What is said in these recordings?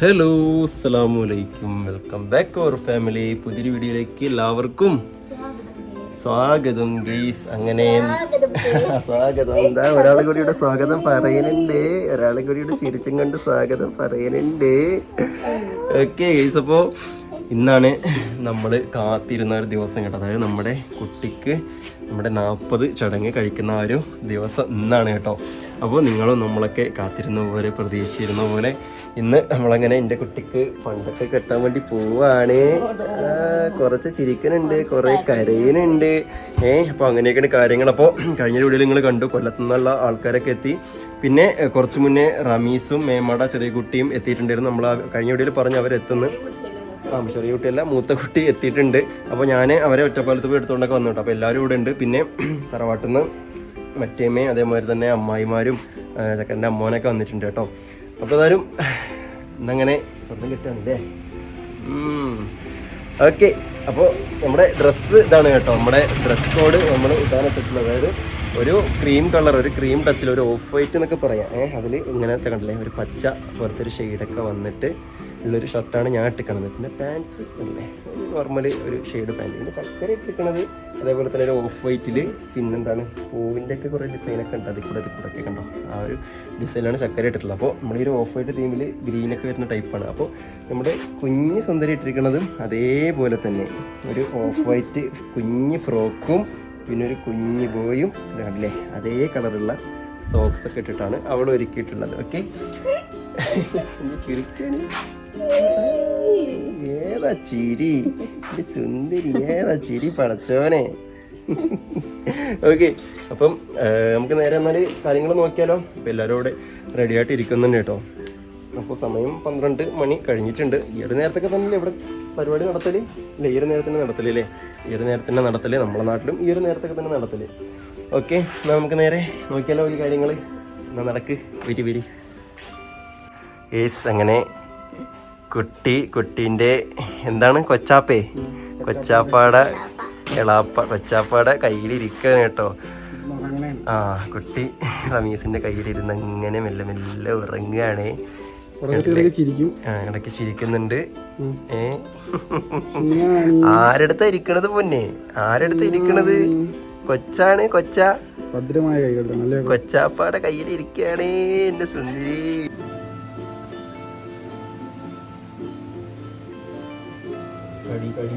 Hello അലൈക്കും. Welcome back അവർ family പുതിയൊരു വീഡിയോയിലേക്ക് എല്ലാവർക്കും സ്വാഗതം ഗീസ് അങ്ങനെ സ്വാഗതം എന്താ ഒരാളെ കൂടിയുടെ സ്വാഗതം പറയുന്നുണ്ട് ഒരാളെ കൂടിയുടെ ചിരിച്ചും കണ്ട് സ്വാഗതം പറയുന്നുണ്ട് ഓക്കെ ഗീസ് അപ്പോൾ ഇന്നാണ് നമ്മൾ കാത്തിരുന്ന ഒരു ദിവസം കേട്ടോ. അതായത് നമ്മുടെ കുട്ടിക്ക് നമ്മുടെ നാൽപ്പത് ചടങ്ങ് കഴിക്കുന്ന ഒരു ദിവസം ഇന്നാണ് കേട്ടോ. അപ്പോൾ നിങ്ങളും നമ്മളൊക്കെ കാത്തിരുന്ന പോലെ പ്രതീക്ഷിച്ചിരുന്ന പോലെ ഇന്ന് നമ്മളങ്ങനെ എന്റെ കുട്ടിക്ക് പണ്ടൊക്കെ കെട്ടാൻ വേണ്ടി പോവാണ്. കുറച്ച് ചിരിക്കനുണ്ട് കുറെ കരയിനുണ്ട് ഏ അപ്പോൾ അങ്ങനെയൊക്കെയാണ് കാര്യങ്ങൾ. അപ്പോൾ കഴിഞ്ഞ വീഡിയോയിൽ നിങ്ങൾ കണ്ടു കൊല്ലത്തു നിന്നുള്ള ആൾക്കാരൊക്കെ എത്തി. പിന്നെ കുറച്ചു മുന്നേ റമീസും മേമട ചെറിയ കുട്ടിയും എത്തിയിട്ടുണ്ടായിരുന്നു. നമ്മൾ കഴിഞ്ഞ വീഡിയോയിൽ പറഞ്ഞു അവരെത്തുന്നു. ആ ചെറിയ കുട്ടിയല്ല മൂത്ത കുട്ടി എത്തിയിട്ടുണ്ട്. അപ്പോൾ ഞാൻ അവരെ ഒറ്റപ്പാലത്ത് പോയി എടുത്തുകൊണ്ടൊക്കെ വന്നു കേട്ടോ. അപ്പോൾ എല്ലാവരും ഇവിടെ ഉണ്ട്. പിന്നെ തറവാട്ടിൽ നിന്ന് മറ്റേമ്മയും അതേമാതിരി തന്നെ അമ്മായിമാരും ചക്കന്റെ അമ്മോനൊക്കെ വന്നിട്ടുണ്ട് കേട്ടോ. അപ്പോൾ ഏതായാലും ഇന്നങ്ങനെ സ്വന്തം കിട്ടുകയാണല്ലേ? ഓക്കെ അപ്പോൾ നമ്മുടെ ഡ്രസ്സ് ഇതാണ് കേട്ടോ. നമ്മുടെ ഡ്രസ് കോഡ് നമ്മൾ ഇതാണ് ഇട്ടിട്ടുള്ളത്. അതായത് ഒരു ക്രീം കളർ ഒരു ക്രീം ടച്ചിൽ ഒരു ഓഫ് വൈറ്റ് എന്നൊക്കെ പറയാം. ഏഹ് അതിൽ ഇങ്ങനത്തെ കണ്ടില്ലേ? ഒരു പച്ച പോലത്തെ ഒരു ഷെയ്ഡൊക്കെ വന്നിട്ട് ഉള്ളൊരു ഷർട്ടാണ് ഞാൻ ഇട്ടിക്കണത്. പിന്നെ പാൻസ് അല്ലേ നോർമൽ ഒരു ഷെയ്ഡ് പാന്റ് പിന്നെ ചക്കര ഇട്ടിരിക്കണത് അതേപോലെ തന്നെ ഒരു ഓഫ് വൈറ്റിൽ പിന്നെന്താണ്? പൂവിന്റെ ഒക്കെ കുറേ ഡിസൈനൊക്കെ ഉണ്ട്. അതിൽ കൂടെ അതിൽ കൂടെ ഒക്കെ കണ്ടോ? ആ ഒരു ഡിസൈനാണ് ചക്കര ഇട്ടിട്ടുള്ളത്. അപ്പോൾ നമ്മുടെ ഈ ഒരു ഓഫ് വൈറ്റ് തീമിൽ ഗ്രീനൊക്കെ വരുന്ന ടൈപ്പാണ് അപ്പോൾ നമ്മുടെ കുഞ്ഞ് സുന്ദരി ഇട്ടിരിക്കുന്നതും അതേപോലെ തന്നെ. ഒരു ഓഫ് വൈറ്റ് കുഞ്ഞ് ഫ്രോക്കും പിന്നെ ഒരു കുഞ്ഞ് ബോയും കണ്ടില്ലേ അതേ കളറുള്ള സോക്സ് ഒക്കെ ഇട്ടിട്ടാണ് അവൾ ഒരുക്കിയിട്ടുള്ളത് ഓക്കെ ചിരിക്കാണ് ഏതാ ചിരി? സുന്ദരി. ഏതാ ചിരി പടച്ചവനെ? ഓക്കെ അപ്പം നമുക്ക് നേരെ എന്നാൽ കാര്യങ്ങൾ നോക്കിയാലോ? അപ്പം എല്ലാവരും അവിടെ റെഡി ആയിട്ട് ഇരിക്കുന്നുണ്ട് കേട്ടോ. അപ്പോൾ സമയം പന്ത്രണ്ട് മണി കഴിഞ്ഞിട്ടുണ്ട്. ഈ ഒരു നേരത്തൊക്കെ തന്നെ ഇവിടെ പരിപാടി നടത്തൽ? ഇല്ല ഈ ഒരു നേരത്തിന് നടത്തലല്ലേ ഈ ഒരു നേരത്തിന് നടത്തൽ നമ്മുടെ നാട്ടിലും ഈ ഒരു നേരത്തൊക്കെ തന്നെ നടത്തൽ. ഓക്കെ എന്നാൽ നമുക്ക് നേരെ നോക്കിയാലോ ഈ കാര്യങ്ങൾ എന്നാൽ നടക്ക് വരി വരി. ഏസ് അങ്ങനെ കുട്ടി കുട്ടീന്റെ എന്താണ്? കൊച്ചാപ്പേ. കൊച്ചാപ്പാടെ എളാപ്പ കൊച്ചാപ്പാടെ കയ്യിലിരിക്കുകയാണ് കേട്ടോ. ആ കുട്ടി റമീസിന്റെ കയ്യിലിരുന്ന് അങ്ങനെ മെല്ലെ മെല്ലെ ഉറങ്ങുകയാണ്. ഇടയ്ക്ക് ചിരിക്കുന്നുണ്ട്. ഏ? ആരടുത്താ ഇരിക്കണത് പൊന്നെ? ആരടുത്താ ഇരിക്കണത്? കൊച്ചാണ് കൊച്ച. ഭദ്രമായ കൊച്ചാപ്പാടെ കയ്യിലിരിക്കുകയാണ് എന്റെ സുന്ദരി. കടി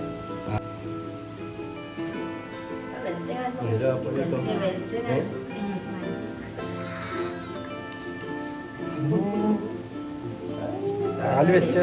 ਵਿੱਚ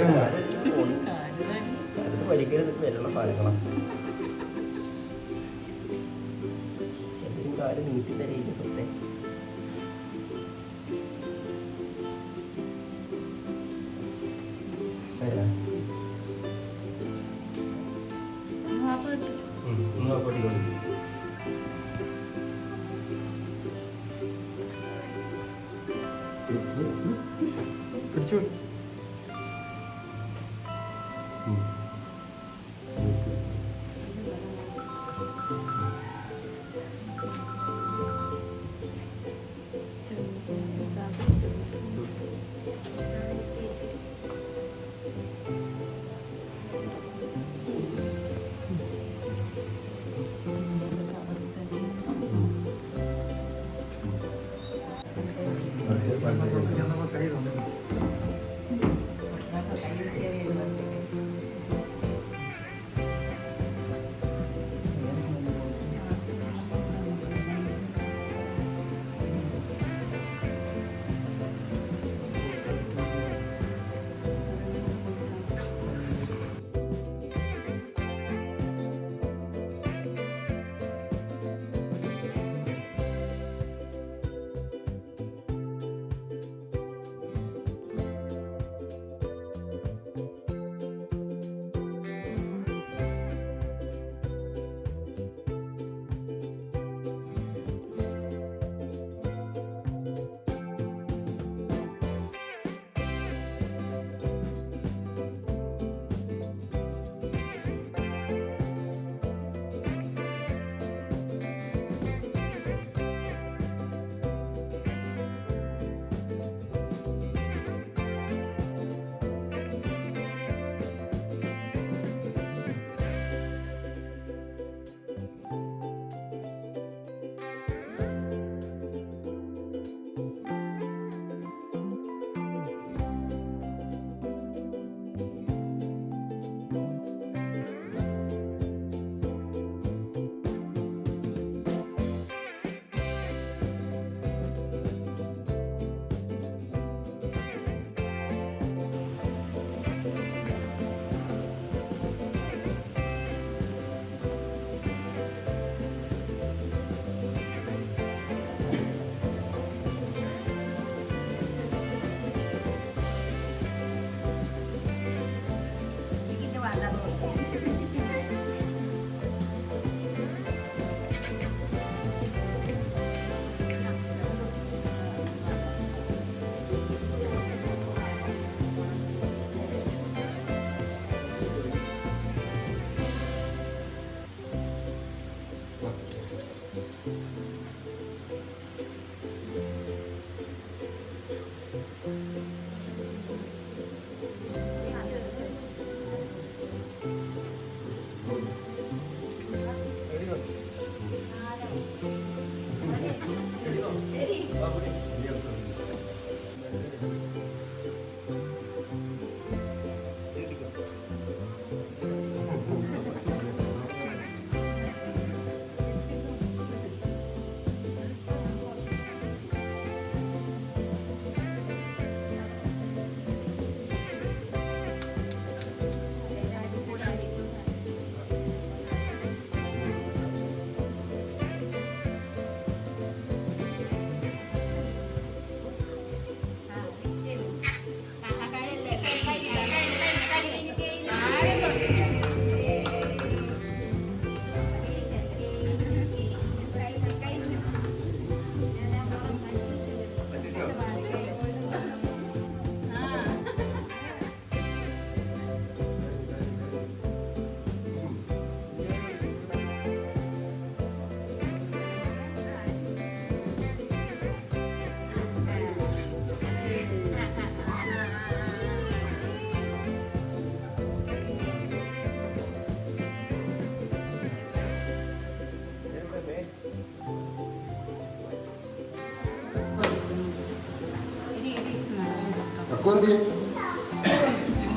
അക്കോന്തി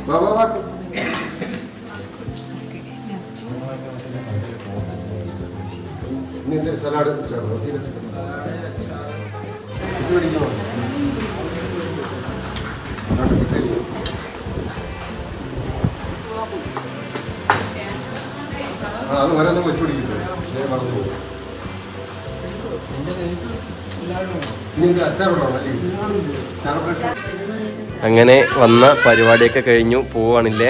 बाबा ഇനി എന്തൊരു സലാഡ് ചേർന്നോ ഇത് പിടിക്കണോ ആ അത് ഓരോന്നും വെച്ചു പിടിക്കുന്നത് ഞാൻ മറന്നു പോകും ഇനി ഇത് അച്ചാർ വിടണം അല്ലേ അച്ചാർ പ്രശ്നം അങ്ങനെ വന്ന പരിപാടിയൊക്കെ കഴിഞ്ഞു പോവാണില്ലേ?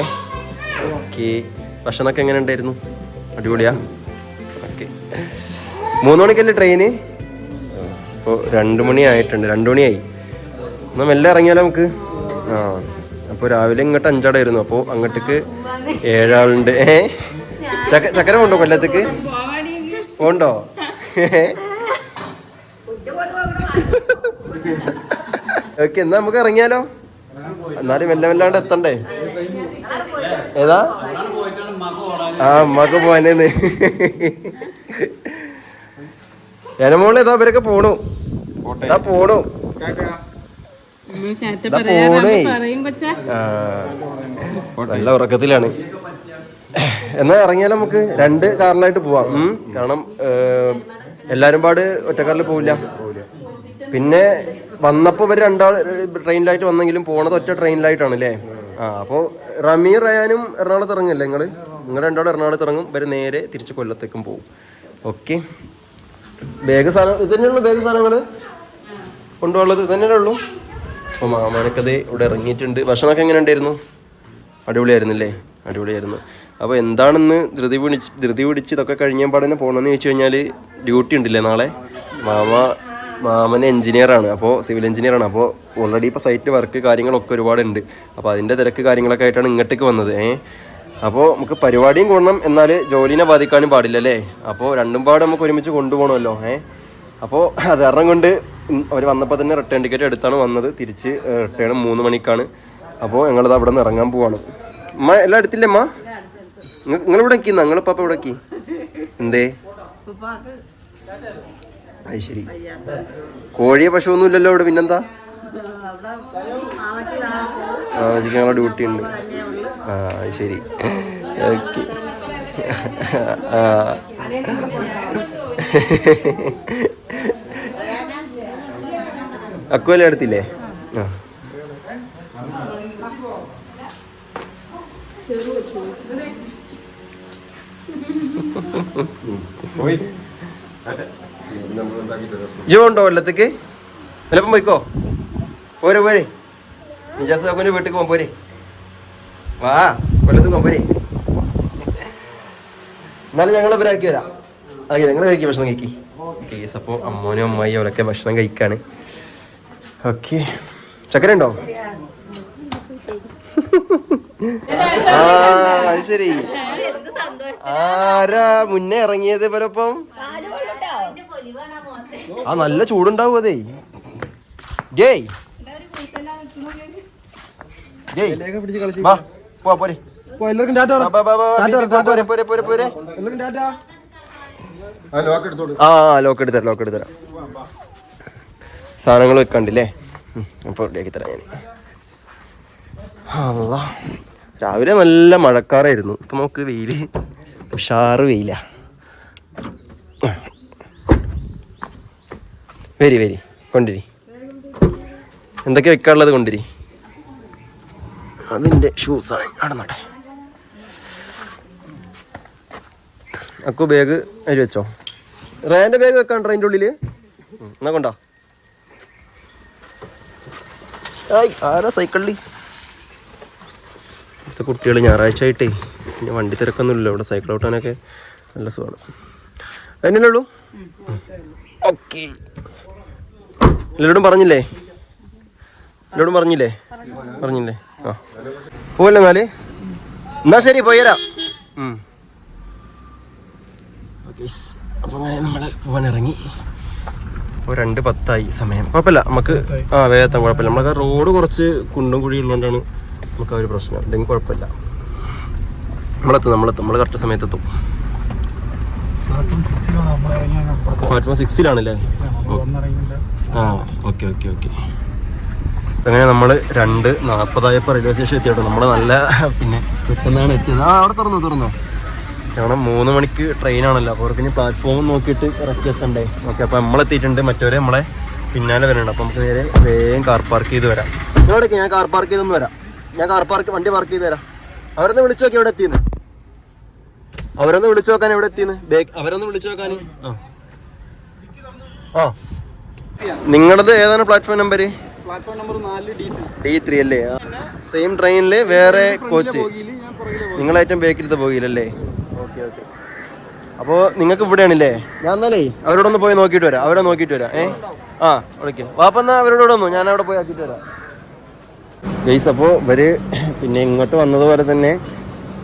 ഓക്കെ ഭക്ഷണമൊക്കെ എങ്ങനെ ഉണ്ടായിരുന്നു? അടിപൊളിയാ? ഓക്കെ മൂന്ന് മണിക്കല്ലേ ട്രെയിന് ഇപ്പോൾ രണ്ട് മണി ആയിട്ടുണ്ട്. രണ്ട് മണിയായി. എന്നാൽ മെല്ലെ ഇറങ്ങിയാലോ നമുക്ക്? ആ. അപ്പോൾ രാവിലെ ഇങ്ങോട്ട് അഞ്ചാടായിരുന്നു. അപ്പോൾ അങ്ങോട്ടേക്ക് ഏഴാളുണ്ട്. ഏ? ചക്ക ചക്കര ഉണ്ടോ കൊല്ലത്തേക്ക്? ഉണ്ടോ ഓക്കെ എന്നാ നമുക്ക് ഇറങ്ങിയാലോ? എന്നാലും മെല്ലെ മെല്ലാണ്ട് എത്തണ്ടേ? ഏതാ? ആ അമ്മയ്ക്ക് പോവാനേന്ന്. ജനമോൾ ഏതാ ഇവരൊക്കെ പോണു. ഇതാ പോണു. പോണേ. നല്ല ഉറക്കത്തിലാണ്. എന്നാ ഇറങ്ങിയാൽ നമുക്ക് രണ്ട് കാറിലായിട്ട് പോവാം. ഉം. കാരണം എല്ലാരും പാട് ഒറ്റക്കാറിൽ പോവില്ല. പിന്നെ വന്നപ്പോ ഇവർ രണ്ടാൾ ട്രെയിനിലായിട്ട് വന്നെങ്കിലും പോണത് ഒറ്റ ട്രെയിനിലായിട്ടാണ് അല്ലേ ആ അപ്പോൾ റമീർ റയാനും എറണാകുളത്ത് ഇറങ്ങല്ലേ നിങ്ങൾ നിങ്ങൾ രണ്ടാളും എറണാകുളത്ത് ഇറങ്ങും ഇവർ നേരെ തിരിച്ച് കൊല്ലത്തേക്കും പോകും ഓക്കെ. ബാഗ് സാധനം ഇത് തന്നെയുള്ളൂ ബാഗ് സാധനങ്ങൾ കൊണ്ടുപോകുള്ളത് ഇത് തന്നെയല്ലേ ഉള്ളൂ? അപ്പോൾ മാമാനക്കത് ഇവിടെ ഇറങ്ങിയിട്ടുണ്ട്. ഭക്ഷണമൊക്കെ എങ്ങനെ ഉണ്ടായിരുന്നു? അടിപൊളിയായിരുന്നില്ലേ? അടിപൊളിയായിരുന്നു. അപ്പോൾ എന്താണെന്ന് ധൃതി പിടിച്ച് ധൃതി പിടിച്ച് ഇതൊക്കെ കഴിഞ്ഞ പാടന്നെ പോകണമെന്ന് ചോദിച്ചു കഴിഞ്ഞാൽ ഡ്യൂട്ടി ഉണ്ടല്ലേ നാളെ? മാമ മാമൻ എഞ്ചിനീയറാണ് അപ്പോൾ സിവിൽ എഞ്ചിനീയറാണ് അപ്പോൾ ഓൾറെഡി ഇപ്പോൾ സൈറ്റ് വർക്ക് കാര്യങ്ങളൊക്കെ ഒരുപാടുണ്ട്. അപ്പോൾ അതിന്റെ തിരക്ക് കാര്യങ്ങളൊക്കെ ആയിട്ടാണ് ഇങ്ങോട്ടേക്ക് വന്നത്. ഏ? അപ്പോൾ നമുക്ക് പരിപാടിയും കൊണ്ടണം എന്നാൽ ജോലിനെ ബാധിക്കാനും പാടില്ല അല്ലേ? അപ്പോൾ രണ്ടും പാട് നമുക്ക് ഒരുമിച്ച് കൊണ്ടുപോകണമല്ലോ. ഏ? അപ്പോൾ അത് കാരണം കൊണ്ട് അവർ വന്നപ്പോൾ തന്നെ റിട്ടേൺ ടിക്കറ്റ് എടുത്താണ് വന്നത്. തിരിച്ച് റിട്ടേൺ മൂന്ന് മണിക്കാണ്. അപ്പോൾ ഞങ്ങളിത് അവിടെ നിന്ന് ഇറങ്ങാൻ പോവാണ്. അമ്മ എല്ലാം എടുത്തില്ലേ അമ്മ നിങ്ങൾ ഇവിടെ നിങ്ങളിപ്പോൾ അപ്പോൾ ഇവിടെ നിൽക്കി എന്തേ? അത് ശരി പശു ഒന്നും ഇല്ലല്ലോ ഇവിടെ പിന്നെന്താ മാമച്ചിക്ക് ഞങ്ങളെ ഡ്യൂട്ടി ഉണ്ട്. ആ ശരി ഓക്കെ. ആ അക്കുവല്ലേ എടുത്തില്ലേ? ആ. രസം ഇജോ ഉണ്ടോ കൊല്ലത്തേക്ക് വല്ലപ്പം പോയിക്കോ. പോരെ പോരെ. നിജാസ് അക്കുവിന്റെ വീട്ടിൽ പോകാൻ പോരെ. വാ കൊല്ലത്ത് പോകാൻ പോരെ. എന്നാലും ഞങ്ങൾ ഇവരാക്കി വരാം. ഓക്കെ ഞങ്ങൾ കഴിക്കും ഭക്ഷണം കഴിക്കി. കേസ് അപ്പോൾ അമ്മോനും അമ്മായി അവരൊക്കെ ഭക്ഷണം കഴിക്കാണ്. ഓക്കെ. ചക്കര ഉണ്ടോ? ആ അത് ശരി. ആരാ മുന്നേ ഇറങ്ങിയത് ഇവരൊപ്പം? ആ നല്ല ചൂടുണ്ടാവും അതേ. ജയ്. ജയ്. വാ പോ പോരെ. എല്ലാവർക്കും ടാറ്റ ആ ലോക്ക് എടുത്തരാം ലോക്ക് എടുത്തരാം സാധനങ്ങൾ വെക്കണ്ടില്ലേ? അപ്പോൾ റെഡിയാക്കി തരാം ഞാൻ അല്ല രാവിലെ നല്ല മഴക്കാറായിരുന്നു. ഇപ്പം നമുക്ക് വെയിൽ ഉഷാറ് വെയില. വരി വരി. കൊണ്ടിരി എന്തൊക്കെ വെക്കാനുള്ളത് കൊണ്ടിരി അതിന്റെ ഷൂസാണ് ആണെന്നോട്ടെ നോട്ടെ അക്കു ബാഗ് അതിൽ വെച്ചോ. റേന്റെ ബാഗ് വെക്കാണ്ടോ അതിന്റെ ഉള്ളിൽ? ഉം, എന്നാ കൊണ്ടോ. ആയ് ആരാ സൈക്കിളിൽ ഇപ്പോഴത്തെ കുട്ടികൾ ഞായറാഴ്ച ആയിട്ടേ പിന്നെ വണ്ടി തിരക്കൊന്നുമില്ല ഇവിടെ സൈക്കിൾ ഓട്ടാനൊക്കെ നല്ല സുഖമാണ്. അതിനല്ലേ ഉള്ളൂ? ഓക്കെ. എല്ലാവരോടും പറഞ്ഞില്ലേ? എല്ലാവരോടും പറഞ്ഞില്ലേ? പറഞ്ഞില്ലേ? ആ. പോവല്ലോ എന്നാൽ എന്നാ ശരി പോയരാ ഉം. അപ്പോൾ അങ്ങനെ നമ്മൾ പോകാൻ ഇറങ്ങി ഇപ്പോൾ രണ്ട് പത്തായി സമയം. കുഴപ്പമില്ല നമുക്ക് ആ വേഗത്താൻ കുഴപ്പമില്ല. നമ്മളൊക്കെ റോഡ് കുറച്ച് കുണ്ടും കുഴി ഉള്ളതുകൊണ്ടാണ് നമുക്ക് ആ ഒരു പ്രശ്നം. അല്ലെങ്കിൽ കുഴപ്പമില്ല. നമ്മളെത്തും നമ്മളെത്തും. നമ്മൾ കറക്റ്റ് സമയത്തെത്തും. പ്ലാറ്റ്ഫോം സിക്സിലാണല്ലേ ആ ഓക്കെ ഓക്കെ ഓക്കെ. അങ്ങനെ നമ്മൾ രണ്ട് നാൽപ്പതായപ്പോൾ റെയിൽവേ സ്റ്റേഷൻ എത്തിയോട്ടോ നമ്മൾ നല്ല പിന്നെ പെട്ടെന്നാണ് എത്തിയത്. ആ അവിടെ തുറന്നു തുറന്നു. കാരണം മൂന്ന് മണിക്ക് ട്രെയിനാണല്ലോ അപ്പോൾ അവർക്ക് ഇനി പ്ലാറ്റ്ഫോം നോക്കിയിട്ട് കറക്റ്റ് എത്തണ്ടേ. ഓക്കെ അപ്പോൾ നമ്മളെത്തിയിട്ടുണ്ട് മറ്റവരെ നമ്മളെ പിന്നാലെ വരണ്ട അപ്പോൾ നമുക്ക് നേരെ വേഗം കാർ പാർക്ക് ചെയ്ത് വരാം. നിങ്ങളോടൊക്കെ ഞാൻ കാർ പാർക്ക് ചെയ്തൊന്ന് വരാം. ഞാൻ കാർ പാർക്ക് വണ്ടി പാർക്ക് ചെയ്ത് തരാം. അവരൊന്ന് വിളിച്ചു നോക്കി എവിടെ എത്തിയെന്ന്. അവരൊന്ന് വിളിച്ചു നോക്കാൻ എവിടെ എത്തിയെന്ന്. അവരൊന്ന് വിളിച്ചു നോക്കാൻ ആ. ആ. നിങ്ങളത് ഏതാണ് പ്ലാറ്റ്ഫോം നമ്പർ പ്ലാറ്റ്ഫോം നമ്പർ നാല് ഡി ത്രീ അല്ലേ? സെയിം ട്രെയിനിൽ വേറെ കോച്ച് നിങ്ങളായിട്ടും ബേക്കിലത്തെ പോകില്ലല്ലേ ഓക്കെ ഓക്കെ അപ്പോൾ നിങ്ങൾക്ക് ഇവിടെയാണല്ലേ? ഞാൻ എന്നാലേ. അവരോടൊന്ന് പോയി നോക്കിയിട്ട് വരാം. അവരെ നോക്കിയിട്ട് വരാം. ഏ? ആ വിളിക്കാം. വാപ്പ എന്നാൽ അവരോട് വന്നു? ഞാൻ അവിടെ പോയി ആക്കിയിട്ട് വരാം. ഗൈസ് അപ്പോൾ ഇവർ പിന്നെ ഇങ്ങോട്ട് വന്നതുപോലെ തന്നെ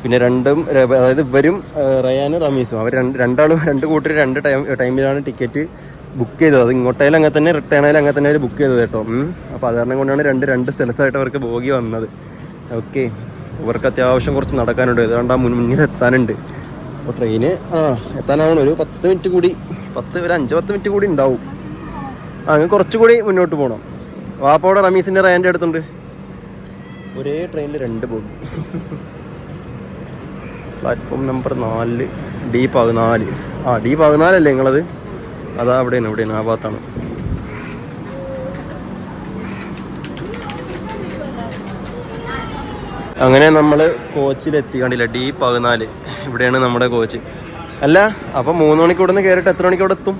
പിന്നെ രണ്ടും അതായത് ഇവരും റയാനും റമീസും. അവർ രണ്ട് രണ്ടാളും രണ്ട് കൂട്ടർ രണ്ട് ടൈം ടൈമിലാണ് ടിക്കറ്റ് ബുക്ക് ചെയ്തത്. അത് ഇങ്ങോട്ടായാലും അങ്ങനെ തന്നെ റിട്ടേൺ ആയാലും അങ്ങനെ തന്നെ അവർ ബുക്ക് ചെയ്തത് കേട്ടോ. അപ്പോൾ അത് കാരണം കൊണ്ടാണ് രണ്ട് രണ്ട് സ്ഥലത്തായിട്ട് അവർക്ക് ബോഗി വന്നത്. ഓക്കെ ഇവർക്ക് അത്യാവശ്യം കുറച്ച് നടക്കാനുണ്ട്. ഏതാണ്ട് ആ മുന്നിൽ എത്താനുണ്ട്. അപ്പോൾ ട്രെയിന് ആ എത്താനാവണം. ഒരു പത്ത് മിനിറ്റ് കൂടി പത്ത് ഒരു അഞ്ച് പത്ത് മിനിറ്റ് കൂടി ഉണ്ടാവും. അങ്ങനെ കുറച്ചുകൂടി മുന്നോട്ട് പോകണം വാപ്പോടെ റമീസിന്റെ റയാന്റെ അടുത്തുണ്ട് ഒരേ ട്രെയിനിൽ രണ്ട് ബോഗി പ്ലാറ്റ്ഫോം നമ്പർ നാല്. ഡി പതിനാല് ആ ഡി പതിനാലല്ലേ നിങ്ങളത്? അതാ അവിടെ ഇവിടെയാണ് ആ ഭാഗത്താണ്. അങ്ങനെ നമ്മൾ കോച്ചിലെത്തി കണ്ടില്ല? ഡി പതിനാല്. ഇവിടെയാണ് നമ്മുടെ കോച്ച്. അല്ല അപ്പം മൂന്ന് മണിക്ക് ഇവിടെ നിന്ന് കയറിയിട്ട് എത്ര മണിക്ക് അവിടെ എത്തും?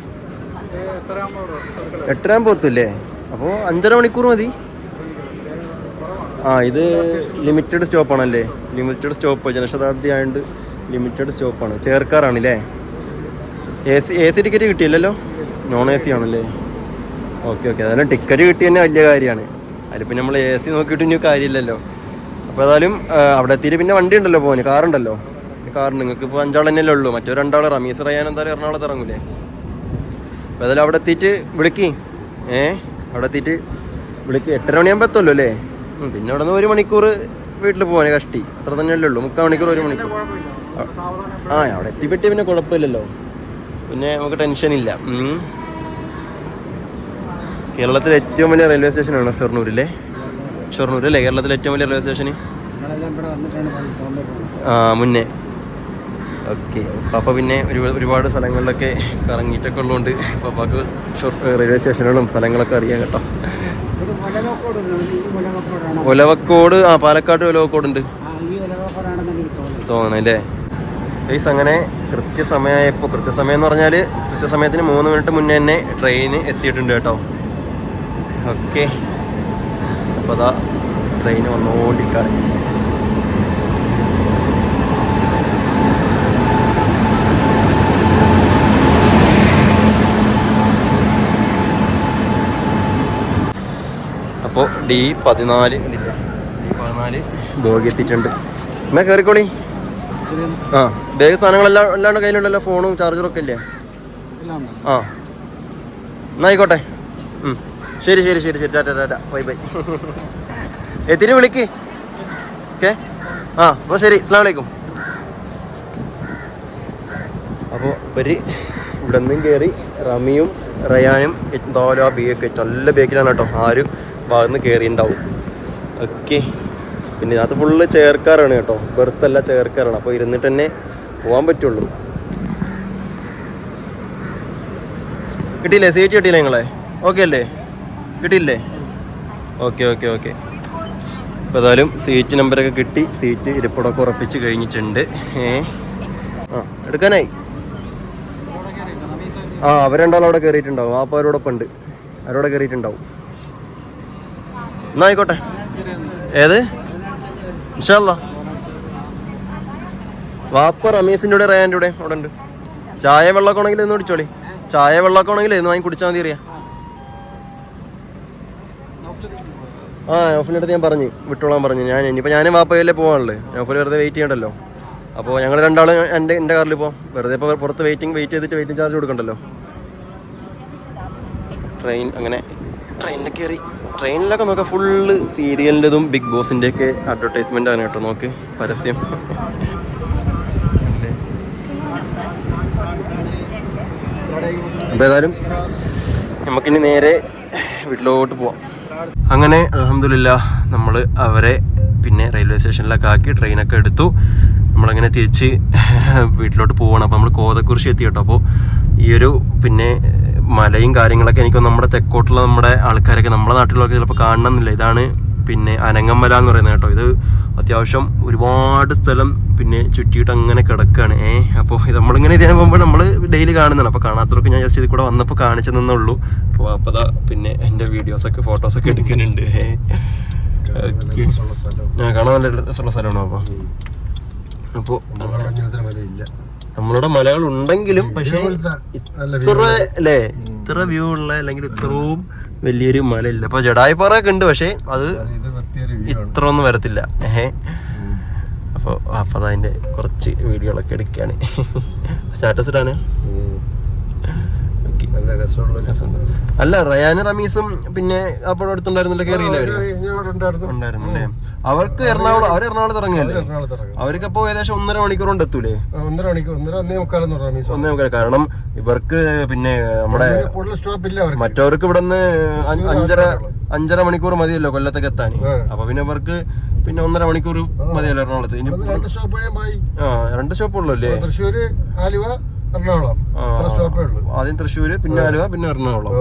എട്ടരാകുമ്പോൾ എത്തൂല്ലേ? അപ്പോൾ അഞ്ചര മണിക്കൂർ മതി. ആ ഇത് ലിമിറ്റഡ് സ്റ്റോപ്പാണല്ലേ? Limited stop. ജനശതാബ്ദി ആയതുകൊണ്ട് ലിമിറ്റഡ് സ്റ്റോപ്പാണ്. ചേർക്കാറാണല്ലേ A C A C ticket കിട്ടിയില്ലല്ലോ? നോൺ എ സി ആണല്ലേ? ഓക്കെ ഓക്കെ അതായത് ടിക്കറ്റ് കിട്ടി തന്നെ വലിയ കാര്യമാണ്. അതിൽ പിന്നെ നമ്മൾ എ സി നോക്കിയിട്ട് ഇനി കാര്യമില്ലല്ലോ. അപ്പോൾ ഏതായാലും അവിടെ എത്തിയിട്ട് പിന്നെ വണ്ടി ഉണ്ടല്ലോ പോകാൻ കാറുണ്ടല്ലോ കാർ നിങ്ങൾക്ക് ഇപ്പോൾ അഞ്ചാൾ തന്നെയല്ലേ ഉള്ളൂ. മറ്റോ രണ്ടാൾ റമീസ് റയാൻ എന്തായാലും എറണാകുളത്ത് ഇറങ്ങൂലേ? അപ്പോൾ ഏതായാലും അവിടെ എത്തിയിട്ട് വിളിക്കി. ഏ? അവിടെ എത്തിയിട്ട് വിളിക്ക്. എട്ടര മണിയാകുമ്പോൾ എത്തുമല്ലോ അല്ലേ? പിന്നെ അവിടെ നിന്ന് ഒരു മണിക്കൂർ വീട്ടിൽ പോകാൻ കഷ്ടി. അത്ര തന്നെയല്ലേ ഉള്ളൂ. മുക്കാൽ മണിക്കൂർ ഒരു മണിക്കൂർ. ആ അവിടെ എത്തിപ്പെട്ടി പിന്നെ കുഴപ്പമില്ലല്ലോ. പിന്നെ നമുക്ക് ടെൻഷൻ ഇല്ല. കേരളത്തിലെ ഏറ്റവും വലിയ റെയിൽവേ സ്റ്റേഷനാണ് ഷൊർണൂരില്ലേ ഷൊർണൂർ അല്ലേ കേരളത്തിലെ ഏറ്റവും വലിയ റെയിൽവേ സ്റ്റേഷൻ പോകുന്നത്. ആ മുന്നേ. ഓക്കെ പാപ്പ പിന്നെ ഒരു ഒരുപാട് സ്ഥലങ്ങളിലൊക്കെ കറങ്ങിയിട്ടൊക്കെ ഉള്ളതുകൊണ്ട് പാപ്പാക്ക് റെയിൽവേ സ്റ്റേഷനുകളും സ്ഥലങ്ങളൊക്കെ അറിയാം കേട്ടോ. ഒലവക്കോട് ആ പാലക്കാട് ഒലവക്കോടുണ്ട്. തോന്നണല്ലേ? ഗൈസ് അങ്ങനെ കൃത്യസമയമായപ്പോൾ കൃത്യസമയം എന്ന് പറഞ്ഞാൽ കൃത്യസമയത്തിന് മൂന്ന് മിനിറ്റ് മുന്നേ തന്നെ ട്രെയിന് എത്തിയിട്ടുണ്ട് കേട്ടോ. ഓക്കെ അപ്പോൾ അതാ ട്രെയിൻ വന്ന് ഓടിക്കാണ് അപ്പോൾ ഡി പതിനാല് ഡി പതിനാല് ബോഗി എത്തിയിട്ടുണ്ട്. എന്നാൽ കയറിക്കോളി ആ. ബാഗ് സാധനങ്ങളെല്ലാം എല്ലാം കയ്യിലുണ്ടല്ലോ ഫോണും ചാർജറും ഒക്കെ ഇല്ലേ. ആ. എന്നായിക്കോട്ടെ. ശരി ശരി ശരി ശരി. Tata tata. Bye bye. എത്തിരി വിളിക്ക്. ഓക്കെ. ആ അപ്പോൾ ശരി. അസ്സാം വലൈക്കും അപ്പോൾ ഒരു ഇവിടെ നിന്നും കയറി റമിയും റയാനും എന്തായാലും ആ ബേക്ക് നല്ല ബേക്കിലാണ് കേട്ടോ. ആരും ഭാഗത്ത് നിന്ന് കയറിയിട്ടുണ്ടാവും ഓക്കെ. പിന്നെ അത് ഫുള്ള് ചേർക്കാറാണ് കേട്ടോ. ബെർത്തല്ല ചേർക്കാറാണ് അപ്പോൾ ഇരുന്നിട്ട് തന്നെ പോകാൻ പറ്റുള്ളൂ. കിട്ടിയില്ലേ? സീറ്റ് കിട്ടിയില്ലേ നിങ്ങളെ? ഓക്കെ അല്ലേ? കിട്ടിയില്ലേ? ഓക്കെ ഓക്കെ ഓക്കെ അപ്പോൾ ഏതായാലും സീറ്റ് നമ്പറൊക്കെ കിട്ടി. സീറ്റ് ഇരിപ്പിടമൊക്കെ ഉറപ്പിച്ച് കഴിഞ്ഞിട്ടുണ്ട്. ഏ? ആ എടുക്കാനായി. ആ അവർ രണ്ടാളും അവിടെ കയറിയിട്ടുണ്ടാവും അപ്പോൾ അവരോടൊപ്പം ഉണ്ട്. അവരോടെ കയറിയിട്ടുണ്ടാവും എന്നാ ആയിക്കോട്ടെ. ഏത്? ഇൻഷാല്ല വാപ്പ റമീസിന്റെ കൂടെ റയാന്റെ കൂടെ അവിടെ ഉണ്ട്. ചായ വെള്ളമൊക്കെ ആണെങ്കിൽ എന്ന് കുടിച്ചോളി. ചായ വെള്ളമൊക്കെ ആണെങ്കിൽ എന്ന് വാങ്ങി കുടിച്ചാൽ മതി അറിയാം ആ നൗഫലിന്റെ ഞാൻ പറഞ്ഞു വിട്ടോളാൻ പറഞ്ഞു. ഞാൻ ഇനിയിപ്പോൾ ഞാനും വാപ്പയിലേ പോകാനുള്ളത് നൗഫൽ വെറുതെ വെയിറ്റ് ചെയ്യണ്ടല്ലോ. അപ്പോൾ ഞങ്ങൾ രണ്ടാളും എന്റെ എന്റെ കാറിൽ പോകാം വെറുതെ ഇപ്പോൾ പുറത്ത് വെയിറ്റിംഗ് വെയിറ്റ് ചെയ്തിട്ട് വെയിറ്റിംഗ് ചാർജ് കൊടുക്കണ്ടല്ലോ. ട്രെയിൻ അങ്ങനെ ട്രെയിനിൽ കയറി. ട്രെയിനിലൊക്കെ നോക്കാം ഫുള്ള് സീരിയലിന്റെതും ബിഗ് ബോസിന്റെയൊക്കെ അഡ്വർടൈസ്മെന്റ് ആണ് കേട്ടോ നോക്ക്. പരസ്യം. അപ്പോൾ ഏതായാലും നമുക്കിനി നേരെ വീട്ടിലോട്ട് പോവാം. അങ്ങനെ അലഹമില്ല നമ്മൾ അവരെ പിന്നെ റെയിൽവേ സ്റ്റേഷനിലൊക്കെ ആക്കി ട്രെയിനൊക്കെ എടുത്തു. നമ്മളങ്ങനെ തിരിച്ച് വീട്ടിലോട്ട് പോവണം. അപ്പോൾ നമ്മൾ കോതക്കുറിശി എത്തി കേട്ടോ. അപ്പോൾ ഈ ഒരു പിന്നെ മലയും കാര്യങ്ങളൊക്കെ എനിക്ക് നമ്മുടെ തെക്കോട്ടുള്ള നമ്മുടെ ആൾക്കാരൊക്കെ നമ്മുടെ നാട്ടിലൊക്കെ ചിലപ്പോൾ കാണണമെന്നില്ല. ഇതാണ് പിന്നെ അനങ്ങമല എന്ന് പറയുന്നത് കേട്ടോ. ഇത് അത്യാവശ്യം ഒരുപാട് സ്ഥലം പിന്നെ ചുറ്റിയിട്ട് അങ്ങനെ കിടക്കുകയാണ് ഏ അപ്പോൾ ഇത് നമ്മളിങ്ങനെ ഇതിനെ പോകുമ്പോൾ നമ്മൾ ഡെയിലി കാണുന്നതാണ്. അപ്പോൾ കാണാത്തവർക്ക് ഞാൻ ജസ്റ്റ് ഇത് കൂടെ വന്നപ്പോൾ കാണിച്ചു തന്നുള്ളൂ. അപ്പോൾ അപ്പോൾ പിന്നെ എന്റെ വീഡിയോസൊക്കെ ഫോട്ടോസൊക്കെ എടുക്കുന്നുണ്ട്. ഏഹ് ഞാൻ കാണാൻ നല്ല രസമുള്ള സ്ഥലമാണോ അപ്പോൾ അപ്പോൾ നമ്മളുടെ മലകൾ ഉണ്ടെങ്കിലും പക്ഷേ ഇത്ര അല്ലേ? ഇത്ര വ്യൂ ഉള്ള അല്ലെങ്കിൽ ഇത്രയും വലിയൊരു മലയില്ല. അപ്പൊ ജഡായിപ്പാറ ഒക്കെ ഉണ്ട് പക്ഷേ അത് ഇത്ര ഒന്നും വരത്തില്ല. ഏഹേ. അപ്പോൾ അപ്പോൾ അതിന്റെ കുറച്ച് വീഡിയോകളൊക്കെ എടുക്കുകയാണ്. സ്റ്റാറ്റസ് രസമുള്ള അല്ല റയാനും റമീസും പിന്നെ അപ്പോൾ അടുത്തുണ്ടായിരുന്നല്ലോ കയറിയില്ല ഉണ്ടായിരുന്നു ഉണ്ടായിരുന്നല്ലേ അവർക്ക് എറണാകുളം അവർ എറണാകുളത്ത് ഇറങ്ങിയല്ലേ അവർക്ക് അപ്പോൾ ഏകദേശം ഒന്നര മണിക്കൂർ കൊണ്ട് എത്തൂലേ ഒന്നര മണിക്കൂർ ഒന്നര ഒന്നേ മുക്കാലെന്ന് പറഞ്ഞാൽ മീസ് ഒന്നേ മുക്കാൽ. കാരണം ഇവർക്ക് പിന്നെ നമ്മുടെ സ്റ്റോപ്പ് ഇല്ല മറ്റവർക്ക് ഇവിടെ നിന്ന് അഞ്ചര അഞ്ചര മണിക്കൂർ മതിയല്ലോ കൊല്ലത്തേക്ക് എത്താൻ. അപ്പൊ പിന്നെ ഇവർക്ക് പിന്നെ ഒന്നര മണിക്കൂർ മതിയല്ലോ എറണാകുളത്ത്. ഇനി രണ്ട് സ്റ്റോപ്പ് കഴിയാൻ പോയി. ആ രണ്ട് സ്റ്റോപ്പ് ഉള്ളൂ അല്ലേ? തൃശ്ശൂര് ആലുവ എറണാകുളം. ആദ്യം തൃശ്ശൂര് പിന്നെ ആലുവ പിന്നെ എറണാകുളം.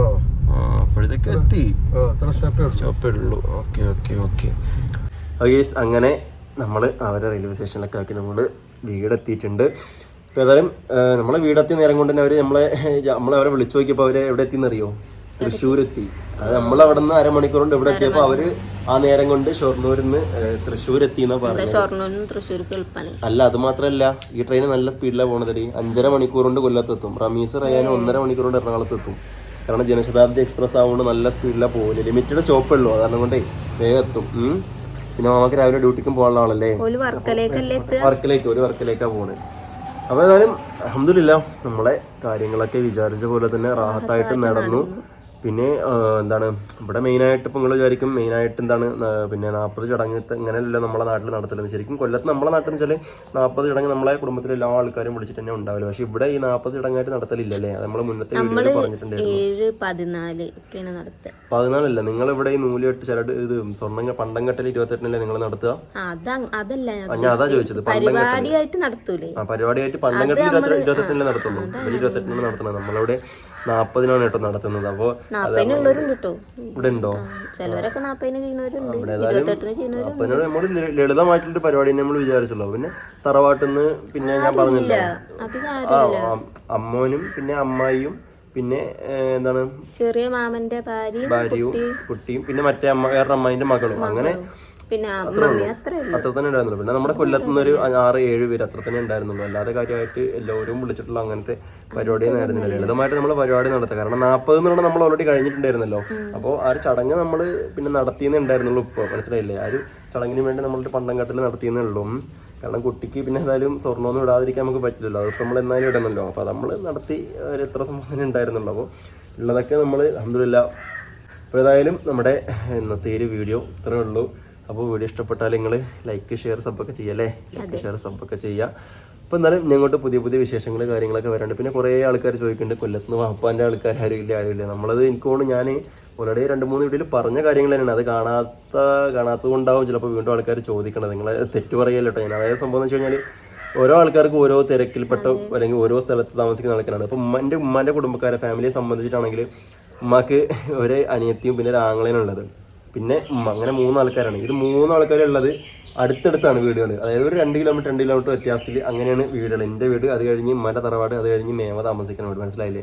അപ്പോഴത്തേക്ക് എത്തി. സ്റ്റോപ്പേ ഉള്ളൂ. Okay okay okay. ഗൈസ് അങ്ങനെ നമ്മൾ അവരെ റെയിൽവേ സ്റ്റേഷനിലൊക്കെ ആക്കി നമ്മൾ വീടെത്തിയിട്ടുണ്ട്. അപ്പോൾ ഏതായാലും നമ്മളെ വീടെത്തിയ നേരം കൊണ്ട് തന്നെ അവർ നമ്മളെ നമ്മളെ അവരെ വിളിച്ചു നോക്കിയപ്പോൾ അവർ എവിടെ എത്തിയെന്നറിയോ തൃശ്ശൂർ എത്തി അത് നമ്മൾ അവിടെ നിന്ന് അരമണിക്കൂർ കൊണ്ട് ഇവിടെ എത്തിയപ്പോൾ അവർ ആ നേരം കൊണ്ട് ഷൊർണൂരിൽ നിന്ന് തൃശ്ശൂർ എത്തി എന്നാ പറഞ്ഞത് അല്ല അത് മാത്രമല്ല ഈ ട്രെയിൻ നല്ല സ്പീഡിലാണ് പോണതടി. അഞ്ചര മണിക്കൂർ കൊണ്ട് കൊല്ലത്തെത്തും. റമീസ് റയാനും ഒന്നര മണിക്കൂർ കൊണ്ട് എറണാകുളത്തെത്തും. കാരണം ജനശതാബ്ദി എക്സ്പ്രസ് ആവുകൊണ്ട് നല്ല സ്പീഡിലാണ് പോകില്ല ലിമിറ്റഡ് സ്റ്റോപ്പേ ഉള്ളൂ. വേഗം എത്തും. പിന്നെ മാമക്ക് രാവിലെ ഡ്യൂട്ടിക്കും പോകാനുള്ള ആളല്ലേ? വർക്കിലേക്ക് ഒരു വർക്കിലേക്കാണ് പോകുന്നത് അപ്പോൾ ഏതായാലും അഹമ്മദില്ല നമ്മളെ കാര്യങ്ങളൊക്കെ വിചാരിച്ച പോലെ തന്നെ റാഹത്തായിട്ട് നടന്നു. പിന്നെ എന്താണ് ഇവിടെ മെയിനായിട്ട് ഇപ്പോൾ നിങ്ങൾ വിചാരിക്കും മെയിനായിട്ട് എന്താണ് പിന്നെ നാൽപ്പത് ചടങ്ങ് ഇങ്ങനെയല്ല നമ്മളെ നാട്ടിൽ നടത്തലെന്ന് ശരിക്കും കൊല്ലത്ത് നമ്മളെ നാട്ടിൽ വെച്ചാൽ നാൽപ്പത് ചടങ്ങ് നമ്മളെ കുടുംബത്തിലെ എല്ലാ ആൾക്കാരും വിളിച്ചിട്ട് തന്നെ ഉണ്ടാവില്ല. പക്ഷേ ഇവിടെ ഈ നാൽപ്പത് ചടങ്ങായിട്ട് നടത്തലില്ലല്ലേ നമ്മൾ മുന്നത്തെ വീഡിയോയിൽ പറഞ്ഞിട്ടുണ്ടായിരുന്നു. പതിനാലല്ല നിങ്ങൾ ഇവിടെ ഈ നൂലുകെട്ട് ചരട് ഇത് സ്വർണം പണ്ടം കെട്ടൽ ഇരുപത്തെട്ടിനല്ലേ നിങ്ങൾ നടത്തുക? ഞാൻ അതാ ചോദിച്ചത് പരിപാടിയായിട്ട് നടത്തൂലേ? ആ പരിപാടിയായിട്ട് പണ്ടം കെട്ടൽ ഇരുപത്തി ഇരുപത്തെട്ടിനല്ലേ നടത്തുള്ളൂ. ഇരുപത്തെട്ടിനാണ് നടത്തുന്നത് നമ്മളിവിടെ നാൽപ്പതിനാണ് കേട്ടോ നടത്തുന്നത്. കേട്ടോ. ഇവിടെ ഉണ്ടോ ചിലവരൊക്കെ നാപ്പതിന് ചെയ്യുന്നവരുണ്ട്. ഇരുപത്തെട്ടിന് ചെയ്യുന്നവരുണ്ട്. അപ്പൊ എന്നോട് നമ്മൾ പരിപാടി നമ്മൾ വിചാരിച്ചല്ലോ പിന്നെ തറവാട്ടിന്ന് പിന്നെ ഞാൻ പറഞ്ഞില്ലേ? ആ അമ്മോനും പിന്നെ അമ്മായിയും പിന്നെ എന്താണ്? ചെറിയ മാമന്റെ ഭാര്യ ഭാര്യയും കുട്ടിയും പിന്നെ മറ്റേ അമ്മ വേറെ അമ്മായിന്റെ മകളും. അങ്ങനെ പിന്നെ അത്ര തന്നെ ഉണ്ടായിരുന്നുള്ളൂ. പിന്നെ നമ്മുടെ കൊല്ലത്തു നിന്ന് ഒരു ആറ് ഏഴ് പേര് അത്ര തന്നെ ഉണ്ടായിരുന്നുള്ളൂ. അല്ലാതെ കാര്യമായിട്ട് എല്ലാവരും വിളിച്ചിട്ടുള്ള അങ്ങനത്തെ പരിപാടിയൊന്നും ആയിരുന്നില്ല. ലളിതമായിട്ട് നമ്മൾ പരിപാടി നടത്തുക. കാരണം നാൽപ്പത് എന്ന് പറഞ്ഞാൽ നമ്മൾ ഓൾറെഡി കഴിഞ്ഞിട്ടുണ്ടായിരുന്നല്ലോ. അപ്പോൾ ആ ഒരു ചടങ്ങ് നമ്മൾ പിന്നെ നടത്തിയെന്നേ ഉണ്ടായിരുന്നുള്ളൂ ഇപ്പോൾ മനസ്സിലായില്ലേ? ആ ഒരു ചടങ്ങിന് വേണ്ടി നമ്മളൊരു പണ്ടംകാട്ടിൽ നടത്തിയെന്നേ ഉള്ളൂ. കാരണം കുട്ടിക്ക് പിന്നെ എന്തായാലും സ്വർണമൊന്നും ഇടാതിരിക്കാൻ നമുക്ക് പറ്റില്ലല്ലോ. അതിപ്പോൾ നമ്മൾ എന്നാലും ഇടണമല്ലോ അപ്പോൾ നമ്മൾ നടത്തി ഒരു എത്ര സംഭവം ഉണ്ടായിരുന്നുള്ളൂ. അപ്പോൾ ഉള്ളതൊക്കെ നമ്മൾ അഹമ്മദില്ല അപ്പോൾ ഏതായാലും നമ്മുടെ ഇന്നത്തെ ഒരു വീഡിയോ ഇത്രേ ഉള്ളൂ. അപ്പോൾ വീഡിയോ ഇഷ്ടപ്പെട്ടാൽ നിങ്ങൾ ലൈക്ക് ഷെയർ സബ്ബൊക്കെ ചെയ്യല്ലേ? ലൈക്ക് ഷെയർ സബ്ബൊക്കെ ചെയ്യുക. അപ്പോൾ എന്നാലും ഞങ്ങോട്ട് പുതിയ പുതിയ വിശേഷങ്ങൾ കാര്യങ്ങളൊക്കെ വരാണ്ട്. പിന്നെ കുറേ ആൾക്കാർ ചോദിക്കുന്നുണ്ട് കൊല്ലത്ത് നിന്ന് വാപ്പാന്റെ ആൾക്കാർ ആരും ഇല്ല ആരും ഇല്ല. നമ്മളത് എനിക്ക് തോന്നുന്നു ഞാൻ ഓൾറെഡി രണ്ട് മൂന്ന് വീഡിയോയിൽ പറഞ്ഞ കാര്യങ്ങൾ തന്നെയാണ്. അത് കാണാത്ത കാണാത്തത് കൊണ്ടാവും ചിലപ്പോൾ വീണ്ടും ആൾക്കാർ ചോദിക്കണത്. നിങ്ങൾ തെറ്റ് പറയല്ലോ കേട്ടോ ഞാൻ അതായത് സംഭവം എന്ന് വെച്ച് കഴിഞ്ഞാൽ ഓരോ ആൾക്കാർക്കും ഓരോ തിരക്കിൽപ്പെട്ട അല്ലെങ്കിൽ ഓരോ സ്ഥലത്ത് താമസിക്കുന്ന ആൾക്കാരാണ്. അപ്പോൾ ഉമ്മന്റെ ഉമ്മാന്റെ കുടുംബക്കാരെ ഫാമിലിയെ സംബന്ധിച്ചിട്ടാണെങ്കിൽ ഉമ്മാക്ക് ഒരേ അനിയത്തിയും പിന്നെ ഒരു ആങ്ങളേനും ഉള്ളത്. പിന്നെ അങ്ങനെ മൂന്ന് ആൾക്കാരാണ് ഇത് മൂന്ന് ആൾക്കാരുള്ളത് അടുത്തടുത്താണ് വീടുകൾ അതായത് ഒരു രണ്ട് കിലോമീറ്റർ രണ്ട് കിലോമീറ്റർ വ്യത്യാസത്തിൽ അങ്ങനെയാണ് വീടുകൾ എന്റെ വീട് അത് കഴിഞ്ഞ് ഉമ്മന്റെ തറവാട് അത് കഴിഞ്ഞ് മേമ താമസിക്കുന്ന വീട്. മനസ്സിലായില്ലേ?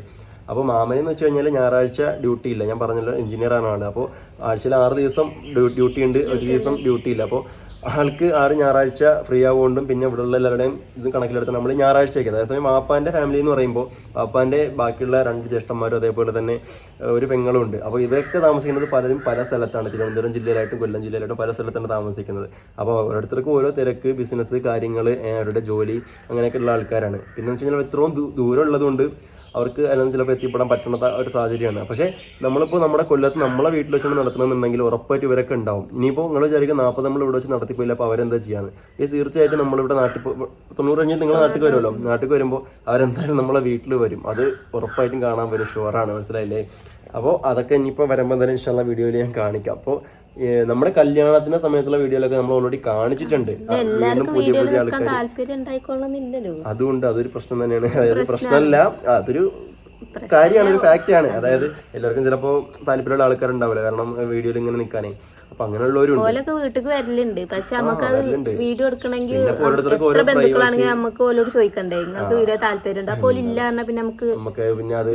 അപ്പോൾ മാമനെന്ന് വെച്ച് കഴിഞ്ഞാൽ ഞായറാഴ്ച ഡ്യൂട്ടി ഇല്ല. ഞാൻ പറഞ്ഞല്ലോ എഞ്ചിനീയറാണ് ആൾ അപ്പോൾ ആഴ്ചയിൽ ആറ് ദിവസം ഡ്യൂട്ടി ഉണ്ട് ഒരു ദിവസം ഡ്യൂട്ടി ഇല്ല. അപ്പോൾ ആൾക്ക് ആറ് ഞായറാഴ്ച ഫ്രീ ആവുകൊണ്ടും പിന്നെ ഇവിടെയുള്ള എല്ലാവരുടെയും ഇത് കണക്കിലെടുത്ത് നമ്മൾ ഞായറാഴ്ചയ്ക്ക് അതേസമയം വാപ്പാന്റെ ഫാമിലി എന്ന് പറയുമ്പോൾ വാപ്പാന്റെ ബാക്കിയുള്ള രണ്ട് ജ്യേഷ്ഠന്മാരും അതേപോലെ തന്നെ ഒരു പെങ്ങളും ഉണ്ട്. അപ്പോൾ ഇവരൊക്കെ താമസിക്കുന്നത് പലരും പല സ്ഥലത്താണ്. തിരുവനന്തപുരം ജില്ലയിലായിട്ടും കൊല്ലം ജില്ലയിലായിട്ടും പല സ്ഥലത്താണ് താമസിക്കുന്നത്. അപ്പോൾ ഓരോരുത്തർക്കും ഓരോ തിരക്ക് ബിസിനസ് കാര്യങ്ങൾ അവരുടെ ജോലി അങ്ങനെയൊക്കെ ഉള്ള ആൾക്കാരാണ്. പിന്നെ വെച്ച് കഴിഞ്ഞാൽ ഇത്രയും ദൂരം ഉള്ളതുകൊണ്ട് അവർക്ക് അല്ലെങ്കിൽ ചിലപ്പോൾ എത്തിപ്പെടാൻ പറ്റുന്ന ഒരു സാഹചര്യമാണ്. പക്ഷേ നമ്മളിപ്പോൾ നമ്മുടെ കൊല്ലത്ത് നമ്മളെ വീട്ടിൽ വെച്ചുകൊണ്ട് നടത്തണമെന്നുണ്ടെങ്കിൽ ഉറപ്പായിട്ട് ഇവരൊക്കെ ഉണ്ടാവും. ഇനിയിപ്പോൾ നിങ്ങൾ വിചാരിക്കും നാൽപ്പത് നമ്മൾ ഇവിടെ വെച്ച് നടത്തിപ്പോയില്ല അപ്പോൾ അവരെന്താ ചെയ്യാന്ന്? ഈ തീർച്ചയായിട്ടും നമ്മളിവിടെ നാട്ടിൽ തൊണ്ണൂറ് കഴിഞ്ഞിട്ട് നിങ്ങൾ നാട്ടിൽ വരുമല്ലോ? നാട്ടിൽ വരുമ്പോൾ അവരെന്തായാലും നമ്മളെ വീട്ടിൽ വരും. അത് ഉറപ്പായിട്ടും കാണാൻ വരും ഷുവറാണ്. മനസ്സിലായില്ലേ? അപ്പോൾ അതൊക്കെ ഇനിയിപ്പോൾ വരുമ്പോൾ തന്നെ ഇൻഷാല്ല വീഡിയോയിൽ ഞാൻ കാണിക്കാം. അപ്പോൾ നമ്മുടെ കല്യാണത്തിന്റെ സമയത്തുള്ള വീഡിയോയിലൊക്കെ നമ്മൾ ഓൾറെഡി കാണിച്ചിട്ടുണ്ട്. ആ, വീണ്ടും എല്ലാവർക്കും പുതിയ വീഡിയോയിൽ പുതിയ ആൾക്കാർ അതുകൊണ്ട് അതൊരു പ്രശ്നം തന്നെയാണ്. അതായത് പ്രശ്നമല്ല അതൊരു കാര്യമാണ് ഒരു ഫാക്റ്റ് ആണ്. അതായത് എല്ലാവർക്കും ചിലപ്പോൾ താല്പര്യമുള്ള ആൾക്കാരുണ്ടാവില്ല. കാരണം വീഡിയോയിൽ ഇങ്ങനെ നിൽക്കാനേ. അപ്പൊ അങ്ങനെയുള്ളവരും ഓലൊക്കെ വീട്ടിൽ വരലുണ്ട്. പക്ഷെ നമുക്ക് അത് വീഡിയോ എടുക്കണമെങ്കിൽ എത്ര ബന്ധുക്കളാണെങ്കിൽ നമുക്ക് ഓലോട് ചോദിക്കണ്ടേ? നിങ്ങൾക്ക് വീഡിയോ താല്പര്യം ഉണ്ട് അപ്പോൾ ഇല്ല പറഞ്ഞാൽ പിന്നെ നമുക്ക്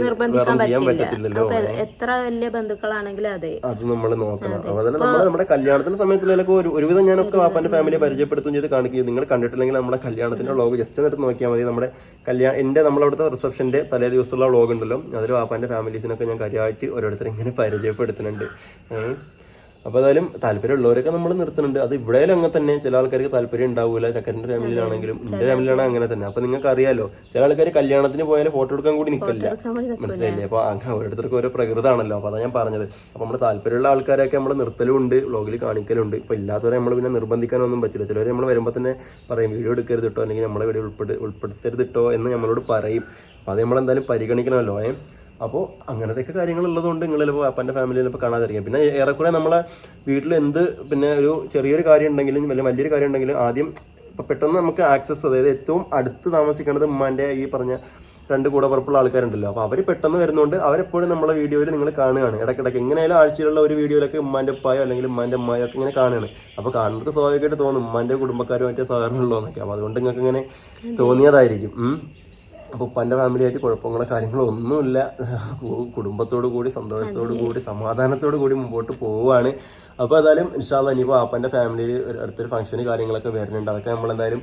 നിർബന്ധിക്കാൻ ചെയ്യാൻ പറ്റില്ല. അപ്പൊ എത്ര വലിയ ബന്ധുക്കളാണെങ്കിലും അതെ. അത് നമ്മൾ നോക്കണം. നമ്മൾ നമ്മുടെ കല്യാണത്തിന്റെ സമയത്തിലൊക്കെ ഒരു ഒരുവിധം ഞാനൊക്കെ വാപ്പാന്റെ ഫാമിലിയെ പരിചയപ്പെടുത്തുകയും ചെയ്ത് കാണിക്കുകയും നിങ്ങൾ കണ്ടിട്ടില്ലെങ്കിൽ നമ്മുടെ കല്യാണത്തിന്റെ വ്ളോഗ് ജസ്റ്റ് എന്നിട്ട് നോക്കിയാൽ മതി. നമ്മുടെ കല്യാണം എന്റെ നമ്മളവിടുത്തെ റിസപ്ഷന്റെ തലേ ദിവസമുള്ള വ്ളോഗ് ഉണ്ടല്ലോ. അതിൽ വാപ്പാന്റെ ഫാമിലീസിനൊക്കെ ഞാൻ കാര്യമായിട്ട് ഓരോരുത്തരെ ഇങ്ങനെ പരിചയപ്പെടുത്തുന്നുണ്ട്. അപ്പോൾ ഏതായാലും താല്പര്യമുള്ളവരൊക്കെ നമ്മൾ നിർത്തുന്നുണ്ട്. അത് ഇവിടെയും അങ്ങനെ തന്നെ. ചില ആൾക്കാർക്ക് താല്പര്യം ഉണ്ടാവില്ല ചക്കരന്റെ ഫാമിലിയിലാണെങ്കിലും എന്റെ ഫാമിലിയിലാണ് അങ്ങനെ തന്നെ. അപ്പോൾ നിങ്ങൾക്ക് അറിയാലോ ചില ആൾക്കാർ കല്യാണത്തിന് പോയാൽ ഫോട്ടോ എടുക്കാൻ കൂടി നിൽക്കില്ല മനസ്സിലായില്ലേ? അപ്പോൾ അങ്ങനെ ഓരോരുത്തർക്കും ഓരോ പ്രകൃതമാണല്ലോ അപ്പോൾ അതാണ് ഞാൻ പറഞ്ഞത്. അപ്പോൾ നമ്മുടെ താല്പര്യമുള്ള ആൾക്കാരൊക്കെ നമ്മൾ നിർത്തലും ഉണ്ട് വ്ളോഗിൽ കാണിക്കലുണ്ട്. ഇപ്പോൾ ഇല്ലാത്തവരെ നമ്മൾ പിന്നെ നിർബന്ധിക്കാനൊന്നും പറ്റില്ല. ചിലവർ നമ്മൾ വരുമ്പോൾ തന്നെ പറയും വീഡിയോ എടുക്കരുത് കേട്ടോ അല്ലെങ്കിൽ നമ്മളെ വീഡിയോ ഉൾപ്പെടു ഉൾപ്പെടുത്തരുത് കേട്ടോ എന്ന് നമ്മളോട് പറയും. അപ്പോൾ അത് നമ്മളെന്തായാലും പരിഗണിക്കണമല്ലോ ഏ അപ്പോൾ അങ്ങനത്തെയൊക്കെ കാര്യങ്ങൾ ഉള്ളതുകൊണ്ട് നിങ്ങൾ ചിലപ്പോൾ അപ്പന്റെ ഫാമിലിയിൽ ഇപ്പോൾ കാണാതിരിക്കും. പിന്നെ ഏറെക്കുറെ നമ്മളെ വീട്ടിൽ എന്ത് പിന്നെ ഒരു ചെറിയൊരു കാര്യം ഉണ്ടെങ്കിലും വലിയ വലിയൊരു കാര്യം ഉണ്ടെങ്കിലും ആദ്യം ഇപ്പോൾ പെട്ടെന്ന് നമുക്ക് ആക്സസ് അതായത് ഏറ്റവും അടുത്ത് താമസിക്കുന്നത് ഉമ്മാന്റെ ഈ പറഞ്ഞ രണ്ട് കൂടെ പുറപ്പുള്ള ആൾക്കാരുണ്ടല്ലോ. അപ്പോൾ അവർ പെട്ടെന്ന് വരുന്നതുകൊണ്ട് അവരെപ്പോഴും നമ്മളെ വീഡിയോയിൽ നിങ്ങൾ കാണുകയാണ്. ഇടയ്ക്കിടയ്ക്ക് എങ്ങനെയായാലും ആഴ്ചയിലുള്ള ഒരു വീഡിയോയിലൊക്കെ ഉമ്മാന്റെ ഉപ്പായോ അല്ലെങ്കിൽ ഉമ്മാന്റെ അമ്മായോ ഒക്കെ ഇങ്ങനെ കാണുകയാണ്. അപ്പോൾ കാണുന്നത് സ്വാഭാവികമായിട്ട് തോന്നും ഉമ്മാന്റെ കുടുംബക്കാരുമായിട്ട് സഹകരണമുള്ളതെന്നൊക്കെ അപ്പോൾ അതുകൊണ്ട് നിങ്ങൾക്ക് ഇങ്ങനെ തോന്നിയതായിരിക്കും. അപ്പോൾ ഉപ്പാന്റെ ഫാമിലിയായിട്ട് കുഴപ്പങ്ങളോ കാര്യങ്ങളോ ഒന്നുമില്ല. കുടുംബത്തോടു കൂടി സന്തോഷത്തോടു കൂടി സമാധാനത്തോടു കൂടി മുമ്പോട്ട് പോവുകയാണ് അപ്പോൾ ഏതായാലും ഇൻഷാല്ല ഇനിയിപ്പോൾ ആപ്പന്റെ ഫാമിലിയിൽ അടുത്തൊരു ഫംഗ്ഷന് കാര്യങ്ങളൊക്കെ വരുന്നുണ്ട്. അതൊക്കെ നമ്മൾ എന്തായാലും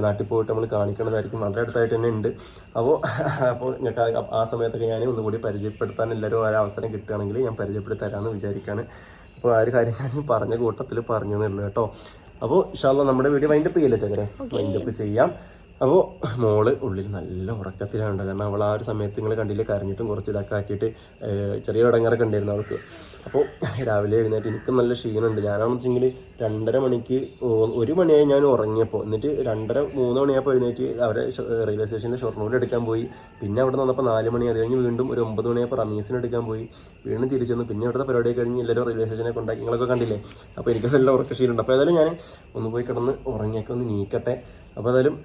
നാട്ടിൽ പോയിട്ട് നമ്മൾ കാണിക്കണതായിരിക്കും. വളരെ അടുത്തായിട്ട് തന്നെ ഉണ്ട്. അപ്പോൾ അപ്പോൾ ഞങ്ങൾക്ക് ആ- സമയത്തൊക്കെ ഞാൻ ഒന്നുകൂടി പരിചയപ്പെടുത്താൻ എല്ലാവരും ഒരു അവസരം കിട്ടുകയാണെങ്കിൽ ഞാൻ പരിചയപ്പെടുത്തരാമെന്ന് വിചാരിക്കുകയാണ് അപ്പോൾ ആ ഒരു കാര്യം ഞാൻ ഈ പറഞ്ഞ കൂട്ടത്തിൽ പറഞ്ഞു എന്നുള്ളൂ കേട്ടോ. അപ്പോൾ ഇൻഷാല്ല നമ്മുടെ വീഡിയോ വൈൻഡപ്പ് ചെയ്യില്ല ചകരെ വൈൻഡപ്പ് ചെയ്യാം. അപ്പോൾ മോൾ ഉള്ളിൽ നല്ല ഉറക്കത്തിലാണ്. കാരണം അവൾ ആ ഒരു സമയത്ത് നിങ്ങൾ കണ്ടില്ല കരഞ്ഞിട്ടും കുറച്ച് ഇതൊക്കെ ആക്കിയിട്ട് ചെറിയ ഇടങ്ങറൊക്കെ ഉണ്ടായിരുന്നു അവൾക്ക്. അപ്പോൾ രാവിലെ എഴുന്നേറ്റ് എനിക്ക് നല്ല ക്ഷീണമുണ്ട്. ഞാനാണെന്ന് വെച്ചെങ്കിൽ രണ്ടര മണിക്ക് ഒരു മണിയായി ഞാൻ ഉറങ്ങിയപ്പോൾ എന്നിട്ട് രണ്ടര മൂന്ന് മണിയായപ്പോൾ എഴുന്നേറ്റ് അവരെ റെയിൽവേ സ്റ്റേഷനിൽ ഷൊർണൂർ എടുക്കാൻ പോയി. പിന്നെ അവിടെ വന്നപ്പോൾ നാല് മണി അത് കഴിഞ്ഞ് വീണ്ടും ഒരു ഒമ്പത് മണിയായപ്പോൾ റമീസിന് എടുക്കാൻ പോയി. വീണ്ടും തിരിച്ചു വന്നു പിന്നെ അവിടുത്തെ പരിപാടി കഴിഞ്ഞ് എല്ലാവരും റെയിൽവേ സ്റ്റേഷനെ കൊണ്ടാക്കി. നിങ്ങളൊക്കെ കണ്ടില്ലേ? അപ്പോൾ എനിക്ക് നല്ല ഉറക്ക ക്ഷീണമുണ്ട്. അപ്പോൾ ഏതായാലും ഞാൻ ഒന്ന് പോയി കിടന്ന് ഉറങ്ങിയൊക്കെ ഒന്ന് നീക്കട്ടെ. അപ്പോൾ ഏതായാലും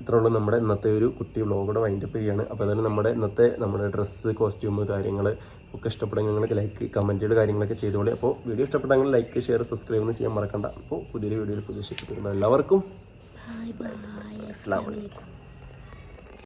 ഇത്രേ ഉള്ളൂ നമ്മുടെ ഇന്നത്തെ ഒരു കുട്ടി വ്ളോഗോടെ വൈൻഡപ്പ് ചെയ്യാണ്. അപ്പോൾ അതുപോലെ നമ്മുടെ ഇന്നത്തെ നമ്മുടെ ഡ്രസ്സ് കോസ്റ്റ്യൂം കാര്യങ്ങൾ ഒക്കെ ഇഷ്ടപ്പെടുമെങ്കിൽ നിങ്ങൾ ലൈക്ക് കമന്റുകൾ കാര്യങ്ങളൊക്കെ ചെയ്തോളി. അപ്പോൾ വീഡിയോ ഇഷ്ടപ്പെട്ടെങ്കിൽ ലൈക്ക് ഷെയർ സബ്സ്ക്രൈബ് ഒന്നും ചെയ്യാൻ മറക്കണ്ട. അപ്പോൾ പുതിയൊരു വീഡിയോയിൽ പുതിയ ശിക്ഷ എല്ലാവർക്കും അസ്സാം വലൈക്കും